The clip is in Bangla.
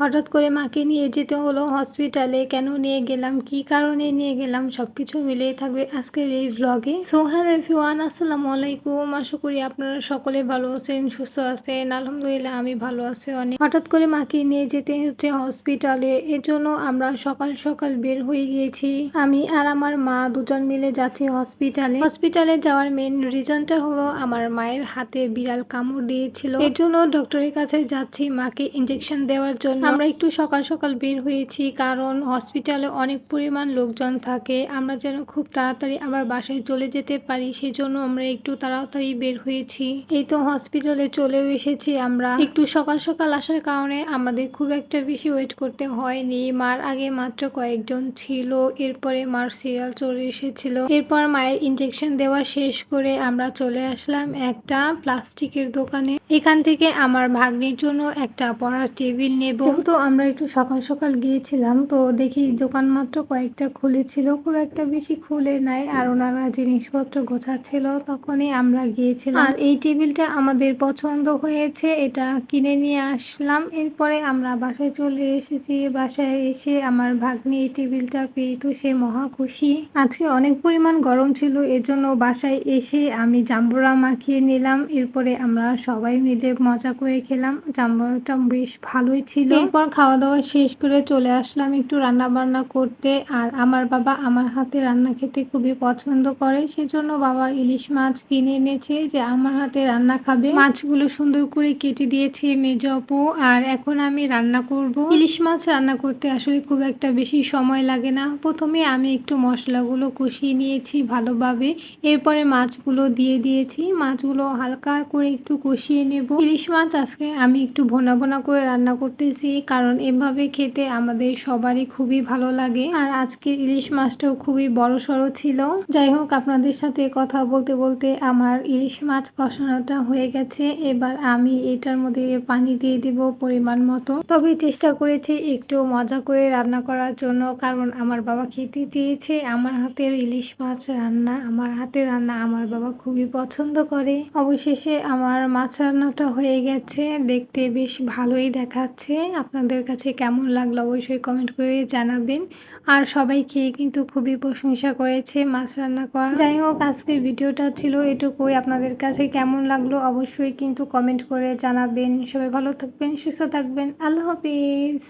হঠাৎ করে মাকে নিয়ে যেতে হলো হসপিটালে। কেন নিয়ে গেলাম? কি কারণে নিয়ে গেলাম? সবকিছু মিলিয়ে থাকবে আজকের এই ব্লগে সো হ্যালো এভরিওয়ান আসসালামু আলাইকুম। আশা করি আপনারা সকলে ভালো আছেন, সুস্থ আছেন। আলহামদুলিল্লাহ, আমি ভালো আছি অনেক। হঠাৎ করে মাকে নিয়ে যেতে হচ্ছে হসপিটালে এর জন্য আমরা সকাল সকাল বের হয়ে গিয়েছি। আমি আর আমার মা দুজন মিলে যাচ্ছি হসপিটালে হসপিটালে যাওয়ার মেন রিজনটা হলো আমার মায়ের হাতে বিড়াল কামড় দিয়েছিল। এর জন্য ডক্টরের কাছে যাচ্ছি মাকে ইঞ্জেকশন দেওয়ার জন্য। আমরা একটু সকাল সকাল বের হয়েছি, কারণ হসপিটালে অনেক পরিমাণ লোকজন থাকে। আমরা যেন খুব তাড়াতাড়ি আবার বাসায় চলে যেতে পারি, সেজন্য আমরা একটু তাড়াতাড়ি বের হয়েছি। এই তো হসপিটালে চলেও এসেছি আমরা। একটু সকাল সকাল আসার কারণে আমাদের খুব একটা বেশি ওয়েট করতে হয়নি। মার আগে মাত্র কয়েকজন ছিল, এরপরে মার সিরিয়াল চলে এসেছিল। এরপর মায়ের ইঞ্জেকশন দেওয়া শেষ করে আমরা চলে আসলাম একটা প্লাস্টিকের দোকানে। এখান থেকে আমার ভাগ্নির জন্য একটা পড়ার টেবিল নেব। যেহেতু আমরা একটু সকাল সকাল গিয়েছিলাম, তো দেখি দোকান মাত্র কয়েকটা খুলেছিল, খুব একটা বেশি খুলে নাই। আর ওনারা জিনিসপত্র গোছাচ্ছিল, তখনই আমরা গিয়েছিলাম। আর এই টেবিলটা আমাদের পছন্দ হয়েছে, এটা কিনে নিয়ে আসলাম। এরপরে আমরা বাসায় চলে এসেছি। বাসায় এসে আমার ভাগ্নি এই টেবিলটা পেয়ে, তো সে মহা খুশি। আজকে অনেক পরিমাণ গরম ছিল, এজন্য বাসায় এসে আমি জাম্বুরা মাখিয়ে নিলাম। এরপরে আমরা সবাই মিলে মজা করে খেলাম। জাম্বুরাটা বেশ ভালোই ছিল। এরপর খাওয়া দাওয়া শেষ করে চলে আসলাম একটু রান্না বান্না করতে। আর আমার বাবা আমার হাতে রান্না খেতে খুবই পছন্দ করে। সেজন্য বাবা ইলিশ মাছ কিনে এনেছে যে আমার হাতে রান্না খাবে। মাছগুলো সুন্দর করে কেটে দিয়েছে মেজ আপু। আর এখন আমি রান্না করব। ইলিশ মাছ রান্না করতে আসলে খুব একটা বেশি সময় লাগে না। প্রথমে আমি একটু মশলাগুলো কষিয়ে নিয়েছি ভালোভাবে। এরপরে মাছগুলো দিয়ে দিয়েছি। মাছগুলো হালকা করে একটু কষিয়ে নেব। ইলিশ মাছ আজকে আমি একটু ভোনা ভোনা করে রান্না করতেছি। কারণ এভাবে খেতে আমাদের সবারই খুবই ভালো লাগে। আর আজকে ইলিশ মাছটাও খুবই বড় সড়ো ছিল। যাই হোক, আপনাদের সাথে কথা বলতে বলতে আমার ইলিশ মাছ কষানোটা হয়ে গেছে। এবার আমি এটার মধ্যে পানি দিয়ে দিব পরিমাণ মতো। তবে চেষ্টা করেছি একটু মজা করে রান্না করার জন্য, কারণ আমার বাবা খেতে চেয়েছে। আমার হাতের ইলিশ মাছ রান্না, আমার হাতে রান্না আমার বাবা খুবই পছন্দ করে। অবশেষে আমার মাছ রান্নাটা হয়ে গেছে। দেখতে বেশ ভালোই দেখাচ্ছে। আপনাদের কাছে কেমন লাগল অবশ্যই কমেন্ট করে জানাবেন। আর সবাই খেয়ে কিন্তু খুবই প্রশংসা করেছে মাছ রান্না করা। যাই হোক, আজকের ভিডিওটা ছিল এটুকুই। আপনাদের কাছে কেমন লাগল অবশ্যই কিন্তু কমেন্ট করে জানাবেন। সবাই ভালো থাকবেন, সুস্থ থাকবেন। আল্লাহ হাফিজ।